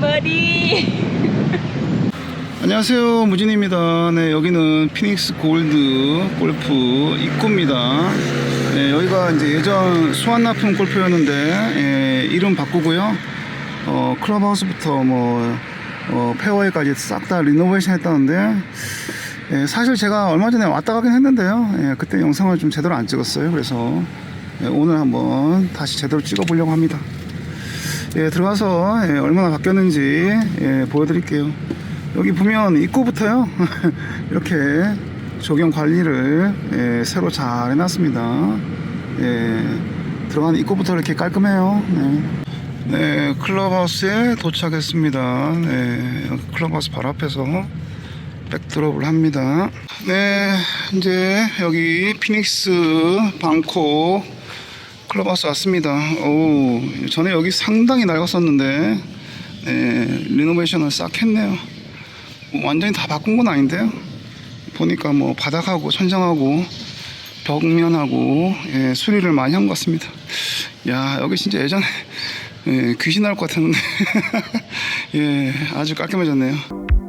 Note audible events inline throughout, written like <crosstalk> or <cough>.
머리. <laughs> 안녕하세요. 무진입니다. 네 여기는 피닉스 골드 골프 입구입니다. 네 여기가 이제 예전 수완나품 골프였는데 예, 이름 바꾸고요. 어 클럽하우스부터 뭐 어, 페어웨이까지 싹 다 리노베이션 했다는데 예, 사실 제가 얼마 전에 왔다 가긴 했는데요. 예, 그때 영상을 좀 제대로 안 찍었어요. 그래서 예, 오늘 한번 다시 제대로 찍어 보려고 합니다 예, 들어가서 예, 얼마나 바뀌었는지 예, 보여드릴게요. 여기 보면 입구부터요 <laughs> 이렇게 조경 관리를 예, 새로 잘 해놨습니다. 예, 들어가는 입구부터 이렇게 깔끔해요. 네. 네, 클럽하우스에 도착했습니다. 네, 클럽하우스 바로 앞에서 백드롭을 합니다. 네, 이제 여기 피닉스 방콕 클럽하우스 왔습니다. 오, 전에 여기 상당히 낡았었는데, 네, 리노베이션을 싹 했네요. 완전히 다 바꾼 건 아닌데요. 보니까 뭐 바닥하고 천장하고 벽면하고 예, 수리를 많이 한 것 같습니다. 야, 여기 진짜 예전에 예, 귀신 나올 것 같았는데, <laughs> 예, 아주 깔끔해졌네요.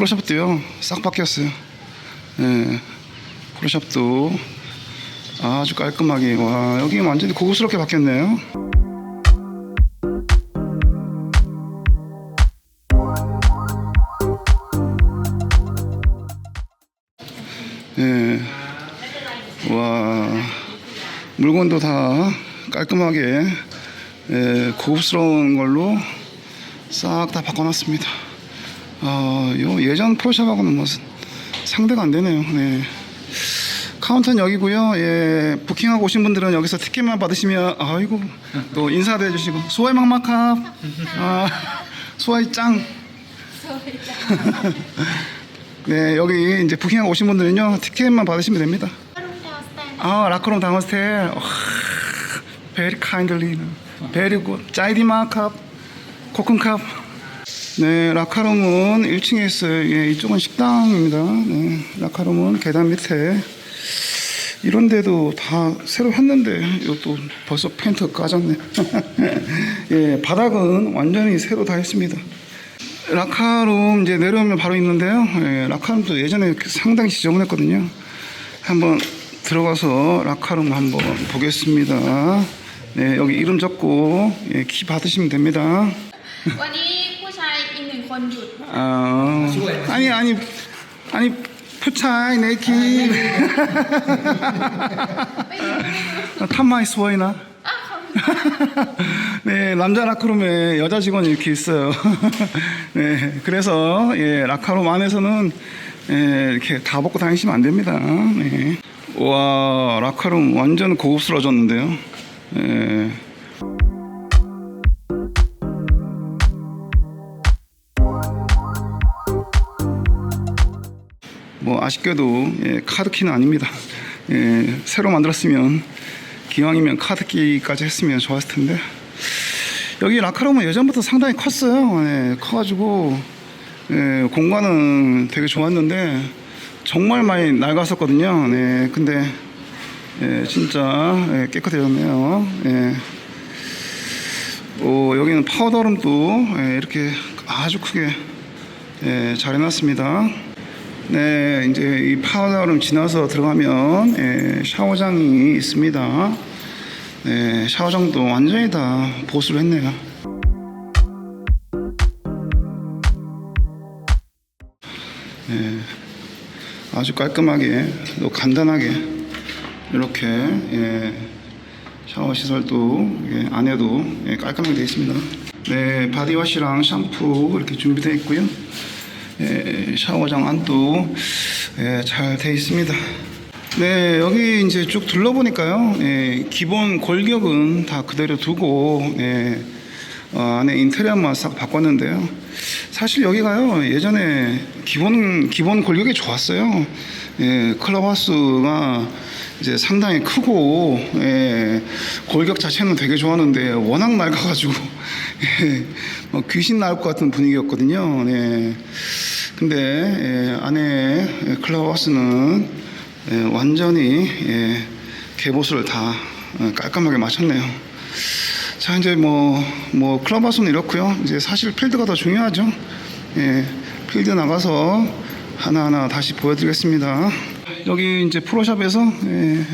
프로샵도요 싹 바뀌었어요 예 프로샵도 아주 깔끔하게 와 여기 완전히 고급스럽게 바뀌었네요 예 와 물건도 다 깔끔하게 예, 고급스러운 걸로 싹 다 바꿔놨습니다. 어, 요 예전 프로샵하고는 뭐 상대가 안 되네요. 네. 카운터는 여기고요. 예, 부킹하고 오신 분들은 여기서 티켓만 받으시면 아이고 또 인사도 해주시고 수아이 막막합 아, 수아이 짱. <laughs> 네 여기 이제 부킹하고 오신 분들은요 티켓만 받으시면 됩니다. 아 라크롬 당호스텔 베리 카인들리 베리 굿 짜이디 마캅 코쿤캅 네, 라카롬은 1층에 있어요. 예, 이쪽은 식당입니다. 네, 라카롬은 계단 밑에 이런 데도 다 새로 했는데 이것도 벌써 페인트 까졌네. <laughs> 예, 바닥은 완전히 새로 다 했습니다. 라카롬 이제 내려오면 바로 있는데요. 예, 라카롬도 예전에 상당히 지저분했거든요. 한번 들어가서 라카롬 한번 보겠습니다. 네, 여기 이름 적고 예, 키 받으시면 됩니다. วันนี้ผู้ชายอีกหนึ่งคนหยุด <laughs> 아, 아니 아니 아니 푸차이 네키 탐마이 스워이나 อ้าวเขา <laughs> 네 남자 라카롬에 여자 직원이 이렇게 있어요 <laughs> 네 그래서 예 라카롬 안에서는 예, 이렇게 다 벗고 다니시면 안 됩니다 네. 와 라카롬 완전 고급스러워졌는데요 예. 뭐 아쉽게도 예, 카드키는 아닙니다. 예, 새로 만들었으면 기왕이면 카드키까지 했으면 좋았을 텐데 여기 라카롬은 예전부터 상당히 컸어요. 예, 커가지고 예, 공간은 되게 좋았는데 정말 많이 낡았었거든요. 네, 근데 예, 진짜 예, 깨끗해졌네요. 예. 오, 여기는 파우더룸도 예, 이렇게 아주 크게 예, 잘 해놨습니다. 네, 이제 이 파우더룸 지나서 들어가면 예, 샤워장이 있습니다. 네, 샤워장도 완전히 다 보수를 했네요. 네, 아주 깔끔하게 또 간단하게 이렇게 예, 샤워 시설도 예, 안에도 예, 깔끔하게 되어 있습니다. 네, 바디워시랑 샴푸 이렇게 준비되어 있고요. 예, 샤워장 안도 예, 잘 되어 있습니다. 네, 여기 이제 쭉 둘러보니까요. 예, 기본 골격은 다 그대로 두고 예, 어, 안에 인테리어만 싹 바꿨는데요. 사실 여기가요 예전에 기본 기본 골격이 좋았어요. 예, 클럽하우스가 이제 상당히 크고 예, 골격 자체는 되게 좋았는데 워낙 낡아가지고 <laughs> 예, 뭐 귀신 나올 것 같은 분위기였거든요. 예. 근데 예, 안에 클라우하우스는 예, 완전히 예, 개보수를 다 어, 깔끔하게 마쳤네요. 자 이제 뭐뭐 클럽하우스는 이렇고요. 이제 사실 필드가 더 중요하죠. 예, 필드 나가서 하나하나 다시 보여드리겠습니다. 여기 이제 프로샵에서 예,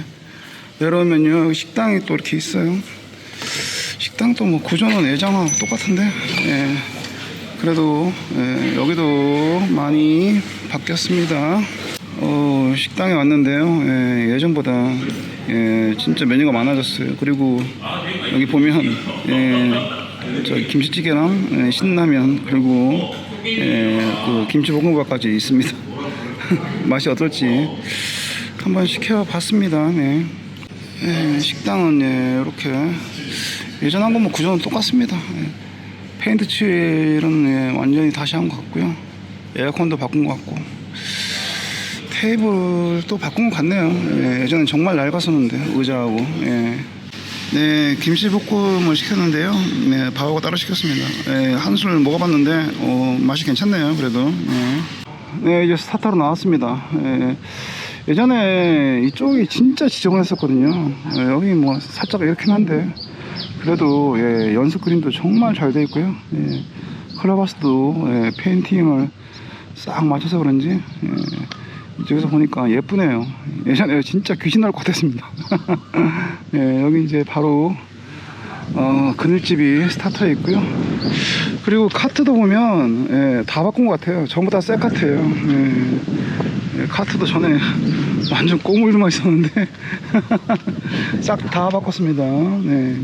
내려오면요 식당이 또 이렇게 있어요. 식당도 뭐 구조는 예전하고 똑같은데 예, 그래도 예, 여기도 많이 바뀌었습니다. 어, 식당에 왔는데요. 예, 예전보다 예, 진짜 메뉴가 많아졌어요. 그리고 여기 보면 예, 저기 김치찌개랑 예, 신라면 그리고 예, 그 김치볶음밥까지 있습니다. <laughs> 맛이 어떨지 한번 시켜봤습니다. 네. 예, 식당은 예, 이렇게 예전하고 뭐 구조는 똑같습니다. 예. 페인트 칠은 예, 완전히 다시 한 것 같고요. 에어컨도 바꾼 것 같고 테이블도 바꾼 것 같네요. 예, 예전엔 정말 낡았었는데 의자하고. 예. 네, 김치볶음을 시켰는데요. 네, 밥하고 따로 시켰습니다. 예, 한술 먹어봤는데 어, 맛이 괜찮네요. 그래도. 예. 네, 이제 스타터로 나왔습니다. 예. 예전에 이쪽이 진짜 지저분했었거든요. 예, 여기 뭐 살짝 이렇긴 한데 그래도 예, 연습 그림도 정말 잘 돼 있고요. 예, 클럽하우스도 예, 페인팅을 싹 맞춰서 그런지 예, 이쪽에서 보니까 예쁘네요. 예전에 진짜 귀신 나올 것 같았습니다. 예, <laughs> 여기 이제 바로 어, 그늘집이 스타터에 있고요. 그리고 카트도 보면 예, 다 바꾼 것 같아요. 전부 다 새 카트예요. 예, 예, 카트도 전에 <laughs> 완전 꼬물만 있었는데 <laughs> 싹 다 바꿨습니다. 네.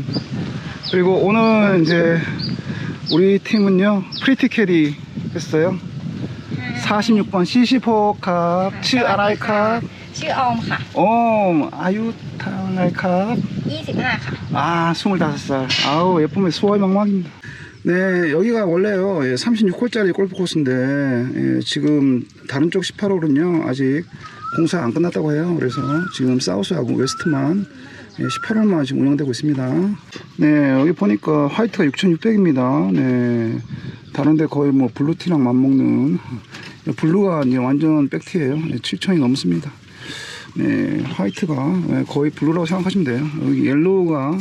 그리고 오늘 이제 우리 팀은요 프리티 캐리 했어요. 46번 CC4 컵, 7 RI 컵, ชื่อออมค่ะ 옴, 아유 타라이 컵. 25 ค่ะ 아, 25살. 아우, 예쁘면 수월 망망입니다. 네, 여기가 원래요, 예, 36홀짜리 골프 코스인데, 예, 지금 다른 쪽 18홀은요, 아직 공사 안 끝났다고 해요. 그래서 지금 사우스하고 웨스트만 예, 18홀만 지금 운영되고 있습니다. 네, 여기 보니까 화이트가 6,600입니다. 네, 다른데 거의 뭐 블루티랑 맞먹는, 블루가 이제 완전 백티예요. 7천이 넘습니다. 네, 화이트가 네, 거의 블루라고 생각하시면 돼요. 여기 옐로우가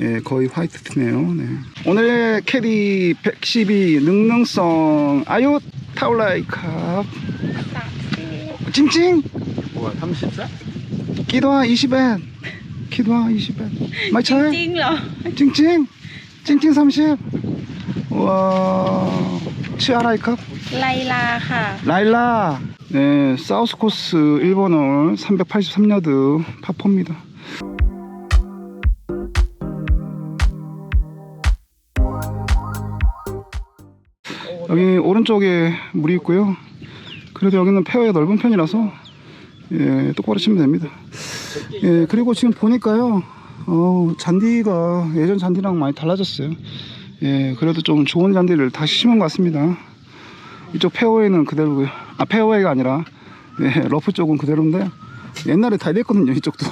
예, 거의 화이트 티네요. 네. 오늘의 캐리 112 능능성. 아유 타올라이카. 찡찡? 뭐야 34? 기도와 20엔. 기도와 20엔. 마이차 찡찡 찡찡? 찡찡 30 우와 치아라이카? 라일라 하. 라일라. 네, 사우스 코스 1번홀 383야드 파포입니다. 여기 오른쪽에 물이 있고요. 그래도 여기는 폐허에 넓은 편이라서 예, 똑바로 치면 됩니다. 예, 그리고 지금 보니까요. 어, 잔디가 예전 잔디랑 많이 달라졌어요. 예, 그래도 좀 좋은 잔디를 다시 심은 것 같습니다. 이쪽 페어웨이는 그대로고요. 아 페어웨이가 아니라 예, 러프 쪽은 그대로인데 옛날에 다 이랬거든요 이쪽도.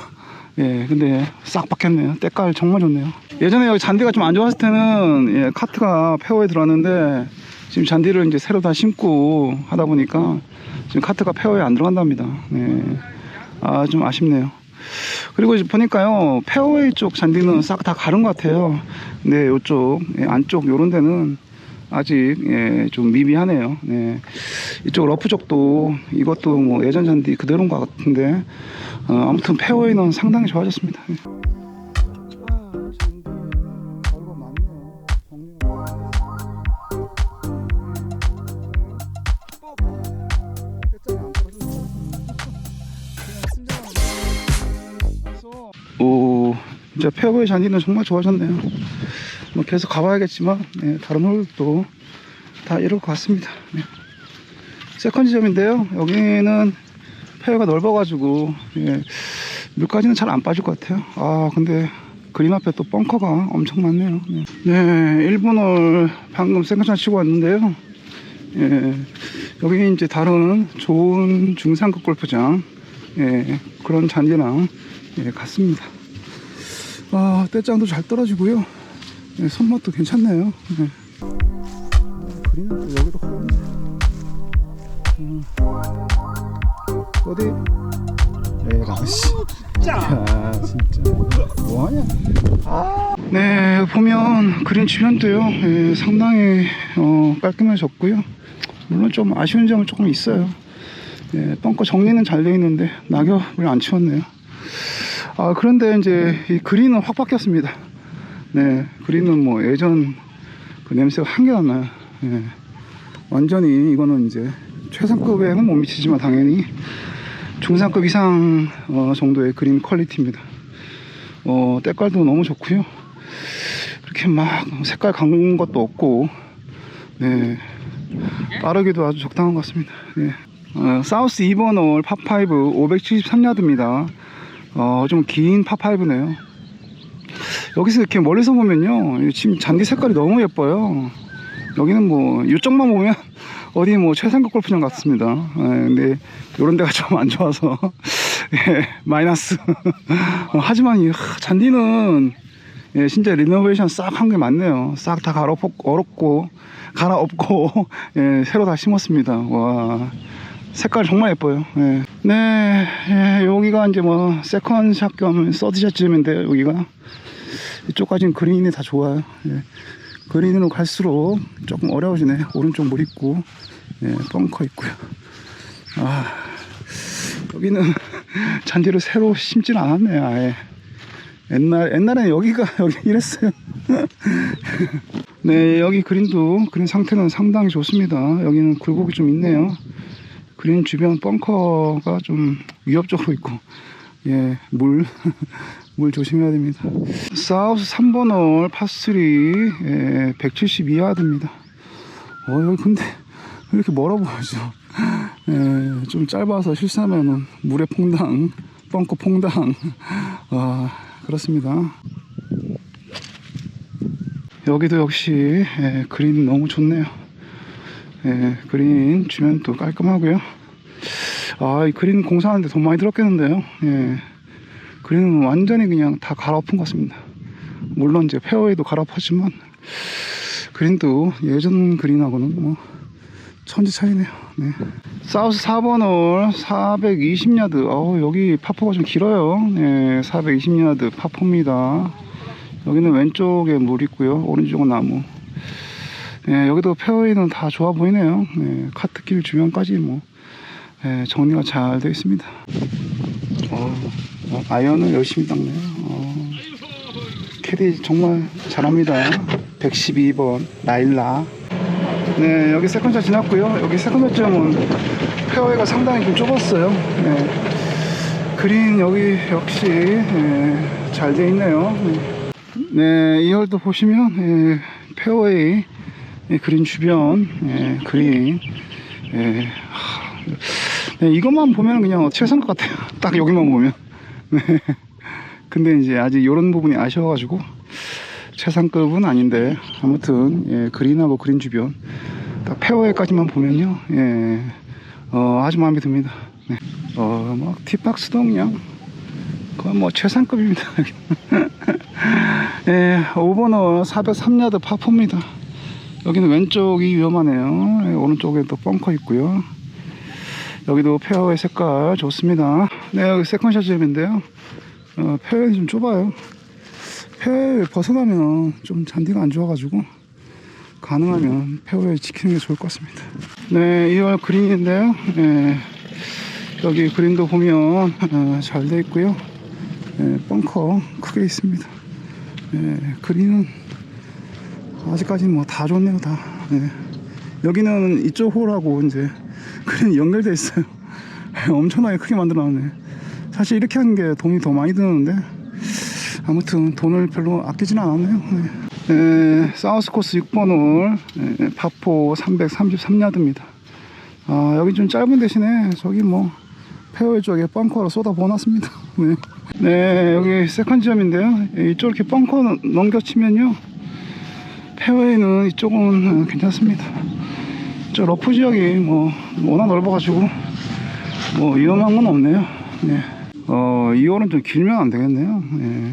예, 근데 싹 바뀌었네요. 때깔 정말 좋네요. 예전에 여기 잔디가 좀 안 좋았을 때는 예, 카트가 페어웨이 들어왔는데 지금 잔디를 이제 새로 다 심고 하다 보니까 지금 카트가 페어웨이 안 들어간답니다. 예. 아, 좀 아쉽네요. 그리고 이제 보니까요, 페어웨이 쪽 잔디는 싹 다 가른 것 같아요. 근데 이쪽, 예, 안쪽 요런 데는 아직 예, 좀 미비하네요. 네. 이쪽 러프 쪽도 이것도 뭐 예전 잔디 그대로인 것 같은데 어, 아무튼 페어웨이는 상당히 좋아졌습니다. 예. 오, 진짜 페어웨이 잔디는 정말 좋아졌네요. 뭐 계속 가봐야겠지만 네, 다른 홀도 다 이럴 것 같습니다. 네. 세컨 지점인데요. 여기는 페어가 넓어 가지고 예, 물까지는 잘 안 빠질 것 같아요. 아 근데 그린 앞에 또 벙커가 엄청 많네요. 네, 네 1분홀 방금 세컨샷 치고 왔는데요. 예, 여기 이제 다른 좋은 중상급 골프장 예, 그런 잔디랑 예, 같습니다. 아, 떼짱도 잘 떨어지고요. 네, 손맛도 괜찮네요. 네. 그림은 또 여기도 허용네. 음. 어디? 에라 씨. 야 진짜 뭐하냐? 네 보면 그린 주변도요 예, 상당히 어, 깔끔해졌고요. 물론 좀 아쉬운 점은 조금 있어요. 예, 벙커 정리는 잘 되어 있는데 낙엽을 안 치웠네요. 아 그런데 이제 이 그린은 확 바뀌었습니다. 네 그린은 뭐 예전 그 냄새가 한 개도 안 나요. 예. 완전히 이거는 이제 최상급에는 못 미치지만 당연히 중상급 이상 어, 정도의 그린 퀄리티입니다. 어, 때깔도 너무 좋고요. 이렇게 막 색깔 강한 것도 없고, 네. 빠르기도 아주 적당한 것 같습니다. 네. 어, 사우스 2번 홀 파5 573야드입니다. 어, 좀긴 파5네요. 여기서 이렇게 멀리서 보면요. 지금 잔디 색깔이 너무 예뻐요. 여기는 뭐, 이쪽만 보면 <laughs> 어디 뭐 최상급 골프장 같습니다. 예, 근데 이런 데가 좀 안 좋아서 <laughs> 예, 마이너스. 어, <laughs> 하지만 이 하, 잔디는 예, 진짜 리노베이션 싹 한 게 많네요. 싹 다 갈아엎고, 갈아엎고, 예, 새로 다 심었습니다. 와. 색깔 정말 예뻐요. 예. 네, 예, 여기가 이제 뭐, 세컨샷 겸 서드샷쯤인데, 여기가. 이쪽까지는 그린이 다 좋아요. 예. 그린으로 갈수록 조금 어려워지네. 오른쪽 물 있고, 예, 벙커 있고요. 아, 여기는 <laughs> 잔디를 새로 심지는 않았네, 아예. 옛날, 옛날에는 여기가, <laughs> 여기 이랬어요. <laughs> 네, 여기 그린도, 그린 상태는 상당히 좋습니다. 여기는 굴곡이 좀 있네요. 그린 주변 벙커가 좀 위협적으로 있고, 예, 물, 물 조심해야 됩니다. 사우스 3번 홀 파3, 예, 172야드입니다. 어, 여기 근데 왜 이렇게 멀어 보이죠? 예, 좀 짧아서 실수하면은 물에 퐁당, 벙커 퐁당. 아, 그렇습니다. 여기도 역시 예, 그린 너무 좋네요. 예, 그린 주변도 깔끔하고요. 아, 이 그린 공사하는데 돈 많이 들었겠는데요. 예, 그린은 완전히 그냥 다 갈아엎은 것 같습니다. 물론 이제 페어웨이도 갈아엎었지만 그린도 예전 그린하고는 뭐 천지 차이네요. 네. 사우스 4번 홀 420야드. 어 여기 파포가 좀 길어요. 네, 420야드 파포입니다. 여기는 왼쪽에 물 있고요. 오른쪽은 나무. 네, 여기도 페어웨이는 다 좋아 보이네요. 네, 카트길 주변까지 뭐 네, 정리가 잘 되어 있습니다. 어, 어, 아이언을 열심히 닦네요. 어, 캐디 정말 잘합니다. 112번 라일라. 네, 여기 세컨샷 지났고요. 여기 세컨샷 점은 페어웨이가 상당히 좀 좁았어요. 네. 그린 여기 역시 예, 잘돼 있네요. 네. 네, 이 홀도 보시면 예, 페어웨이 예, 그린 주변 예, 그린 예, 하, 네, 이것만 보면 그냥 최상급 같아요. <laughs> 딱 여기만 보면. 네. <laughs> 근데 이제 아직 이런 부분이 아쉬워가지고 최상급은 아닌데 아무튼 예, 그린하고 그린 주변 딱 페어웨이까지만 보면요 예, 어, 아주 마음에 듭니다. 네. 어, 막 티박스도 그냥 그건 뭐 최상급입니다. <laughs> 예, 5번호 403야드 파포입니다. 여기는 왼쪽이 위험하네요. 예, 오른쪽에 또 벙커 있고요. 여기도 페어웨이 색깔 좋습니다. 네, 여기 세컨샷점인데요. 어, 페어웨이 좀 좁아요. 페어웨이 벗어나면 좀 잔디가 안 좋아가지고 가능하면 페어웨이 지키는 게 좋을 것 같습니다. 네, 2월 그린인데요. 예, 여기 그린도 보면 어, 잘돼 있고요. 예, 벙커 크게 있습니다. 예, 그린은 아직까지는 뭐 다 좋네요, 다. 예. 여기는 이쪽 홀하고 이제 그린 <laughs> 연결돼 있어요. <laughs> 엄청나게 크게 만들어 놨네. 사실 이렇게 하는 게 돈이 더 많이 드는데 아무튼 돈을 별로 아끼진 않았네요. 네. 에, 사우스 코스 6번 홀 에, 파포 333야드입니다. 아 여기 좀 짧은 대신에 저기 뭐 페어웨이 쪽에 벙커로 쏟아 부어놨습니다. <laughs> 네. 네 여기 세컨 지점인데요. 이쪽 이렇게 벙커 넘겨치면요 페어웨이는 이쪽은 어, 괜찮습니다. 저 러프 지역이 뭐 워낙 넓어가지고 뭐 위험한 건 없네요. 네. 어, 2월은 좀 길면 안 되겠네요. 예.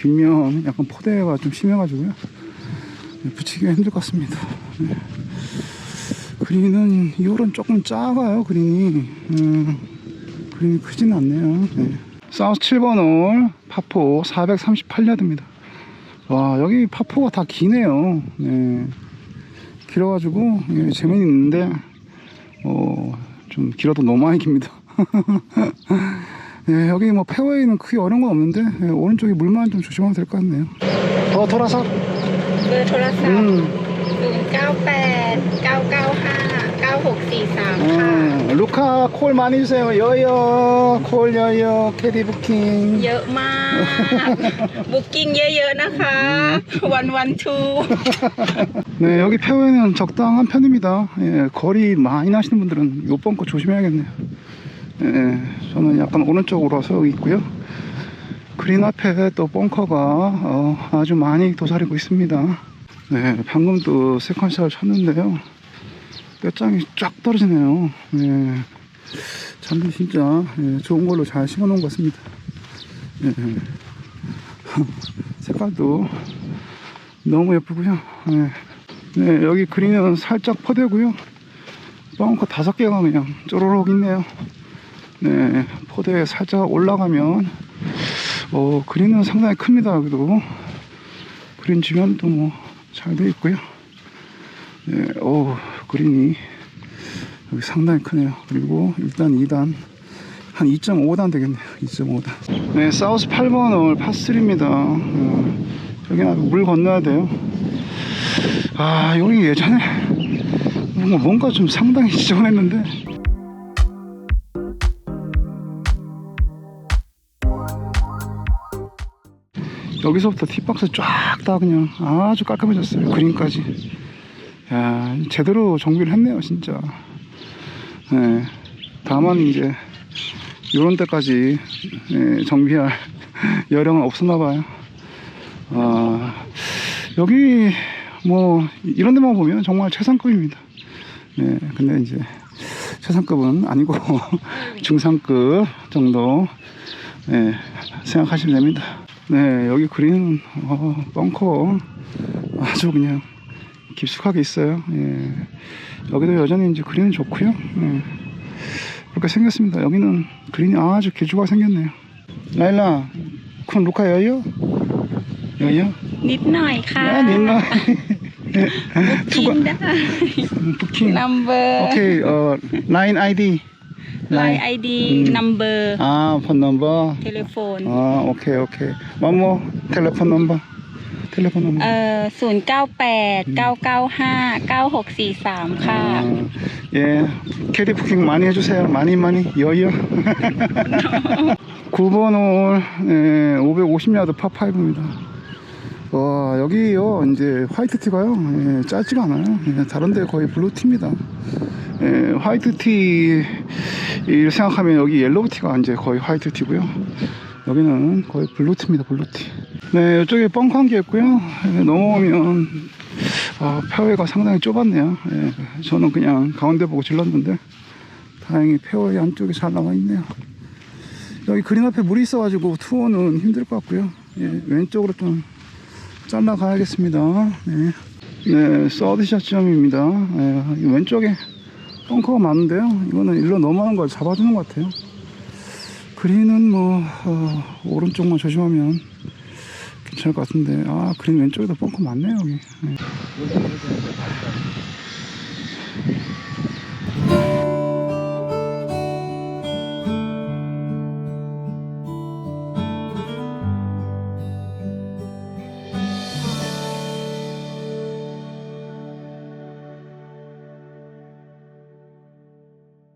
길면 약간 포대가 좀 심해가지고요. 예, 붙이기가 힘들 것 같습니다. 네. 그린은 이 홀은 조금 작아요 그린이 음, 그린이 크진 않네요 네. 사우스 7번 홀 파포 438야드입니다 와 여기 파포가 다 기네요 네. 길어가지고 예, 재미는 있는데 어, 좀 길어도 너무 많이 깁니다. <laughs> 예, 여기 뭐 페어웨이는 크게 어려운 건 없는데 예, 오른쪽에 물만 좀 조심하면 될 것 같네요. 더 돌아서? 네 돌아서. 음. 0 9 8 9 9 1 64643 음, 루카 콜 많이 주세요. 여여, 콜 여여, 캐디 부킹. 여마 <laughs> 부킹 여여 나카 원원 투. <laughs> 네, 여기 폐회는 적당한 편입니다. 예, 거리 많이 나시는 분들은 요번 거 조심해야겠네요. 예, 저는 약간 오른쪽으로 서 있고요. 그린 앞에 또 벙커가 어, 아주 많이 도사리고 있습니다. 네, 방금 또 세컨샷을 쳤는데요. 뼈장이 쫙 떨어지네요. 예, 잔디 진짜 예, 좋은 걸로 잘 심어 놓은 것 같습니다. 예, <laughs> 색깔도 너무 예쁘고요. 예. 네, 여기 그린은 살짝 퍼대고요. 벙커 다섯 개가 그냥 쪼로록 있네요. 네, 포대에 살짝 올라가면, 어, 그린은 상당히 큽니다. 여기도. 그린 주변도 뭐, 잘 돼 있고요. 네, 오, 그린이 여기 상당히 크네요. 그리고 일단 2단, 한 2.5단 되겠네요. 2.5단. 네, 사우스 8번 홀 파3입니다. 어, 여기 물 건너야 돼요. 아, 여기 예전에 뭔가, 뭔가 좀 상당히 <laughs> 지저분했는데. 여기서부터 티박스 쫙 다 그냥 아주 깔끔해졌어요. 그린까지. 야, 제대로 정비를 했네요, 진짜. 네. 다만 이제, 요런 데까지 예, 정비할 <laughs> 여력은 없었나 봐요. 아, 여기 뭐 이런 데만 보면 정말 최상급입니다. 네, 근데 이제 최상급은 아니고 <laughs> 중상급 정도 네, 생각하시면 됩니다. 네, 여기 그린 어, 벙커 아주 그냥 깊숙하게 있어요. 예. 여기도 여전히 이제 그린은 좋고요. 예. 그렇게 생겼습니다. 여기는 그린이 아주 길쭉하게 생겼네요. 라일라, 큰 루카 여요? 여요? นิดหน่อยค่ะ 아, 닌나. กินได้ <laughs> 부킹. number 오케이, 어, 라인 아이디. ไลน์ไอดี number 아, 폰 넘버. เทเลโฟน 아, 오케이, 오케이. 뭐뭐 텔레폰 넘버. 텔레폰 넘버. เอ่อศูนย์เก้าแปดเก้าเก้าห้าเก้าหกสี่สามค่ะ 아, 예, 캐리 부킹 많이 해주세요. 많이 많이 여여. 9번 홀 예, 550야드 파5입니다. 와 여기요 이제 화이트 티가요 예, 짧지가 않아요. 예, 다른데 거의 블루 티입니다. 예, 화이트 티를 생각하면 여기 옐로우 티가 이제 거의 화이트 티고요. 여기는 거의 블루 티입니다. 블루 티. 네 이쪽에 개 있고요. 예, 넘어오면 아, 페어웨이가 상당히 좁았네요. 예, 저는 그냥 가운데 보고 질렀는데 다행히 페어웨이 안쪽에 잘 나와 있네요. 여기 그린 앞에 물이 있어가지고 투어는 힘들 것 같고요. 예, 왼쪽으로 좀 잘라 가야겠습니다. 네, 네 서드샷 지점입니다. 예, 이 왼쪽에 벙커가 많은데요. 이거는 일로 넘어가는 걸 잡아주는 것 같아요. 그린은 뭐 어, 오른쪽만 조심하면 괜찮을 것 같은데 아 그린 왼쪽에도 벙커 많네요 여기. 예.